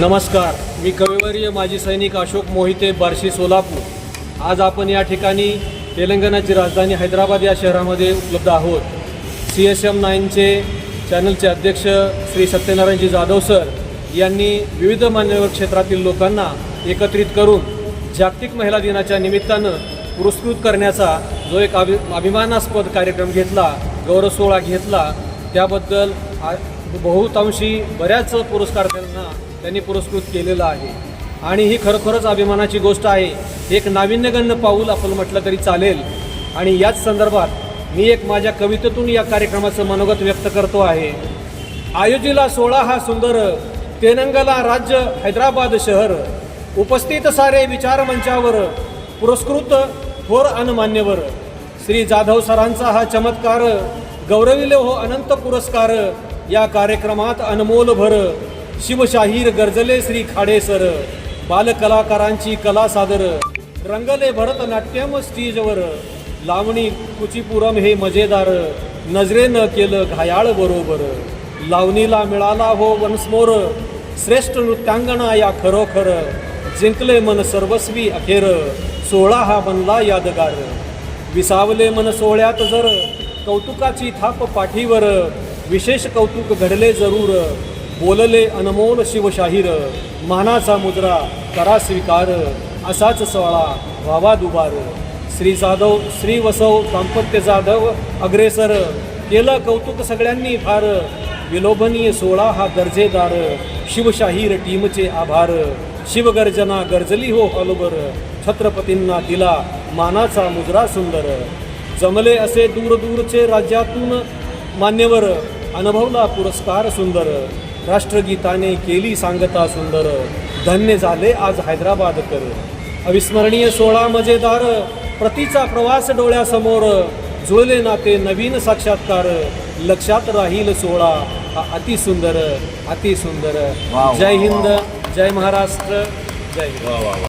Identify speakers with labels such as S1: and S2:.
S1: नमस्कार मी कविवर्य माजी सैनिक अशोक मोहिते बार्शी सोलापूर. आज आपण या ठिकाणी तेलंगणाची राजधानी हैदराबाद या शहरामध्ये उपलब्ध आहोत. सी एस एम नाईनचे चॅनलचे अध्यक्ष श्री सत्यनारायणजी जाधव सर यांनी विविध मान्यवर क्षेत्रातील लोकांना एकत्रित करून जागतिक महिला दिनाच्या निमित्तानं पुरस्कृत करण्याचा जो एक अभि अभिमानास्पद कार्यक्रम घेतला गौरव सोहळा घेतला त्याबद्दल आ- बहुतांशी बऱ्याच पुरस्कार त्यांना त्यांनी पुरस्कृत केलेलं आहे. आणि ही खरोखरच अभिमानाची गोष्ट आहे. एक नाविन्यगण्य पाऊल आपण म्हटलं तरी चालेल. आणि याच संदर्भात मी एक माझ्या कवितेतून या कार्यक्रमाचं मनोगत व्यक्त करतो आहे. आयोजिला सोळा हा सुंदर तेनंगला राज्य हैदराबाद शहर. उपस्थित सारे विचार मंचावर पुरस्कृत थोर अनमान्यवर श्री जाधव सरांचा हा चमत्कार गौरविले हो अनंत पुरस्कार. या कार्यक्रमात अनमोल भर शिवशाहीर गरजले श्री खाडे सर बालकलाकारांची कला सादर रंगले भरतनाट्यम स्टेजवर लावणी कुचीपुरम हे मजेदार नजरेनं केलं घायाळ बरोबर. लावणीला मिळाला हो वनस्मोर श्रेष्ठ नृत्यांगणा या खरोखर जिंकले मन सर्वस्वी अखेर सोहळा हा बनला यादगार. विसावले मन सोहळ्यात जर कौतुकाची थाप पाठीवर विशेष कौतुक घडले जरूर. बोलले अनमोल शिवशाहीर मानाचा मुद्रा करा स्वीकार असाच सोहळा व्हावा दुबार. श्री जाधव श्री वसव दाम्पत्य जाधव अग्रेसर केलं कौतुक सगळ्यांनी फार विलोभनीय सोहळा हा दर्जेदार शिवशाहीर टीमचे आभार. शिवगर्जना गर्जली हो हॉलवर छत्रपतींना दिला मानाचा मुद्रा सुंदर. जमले असे दूरदूरचे राज्यातून मान्यवर अनुभवला पुरस्कार सुंदर. राष्ट्रगीताने केली सांगता सुंदर. धन्य झाले आज हैदराबादकर अविस्मरणीय सोहळा मजेदार. प्रतीचा प्रवास डोळ्यासमोर. जुळले नाते नवीन साक्षात्कार. लक्षात राहील सोहळा हा अतिसुंदर अतिसुंदर जय. हिंद जय महाराष्ट्र जय हिंद.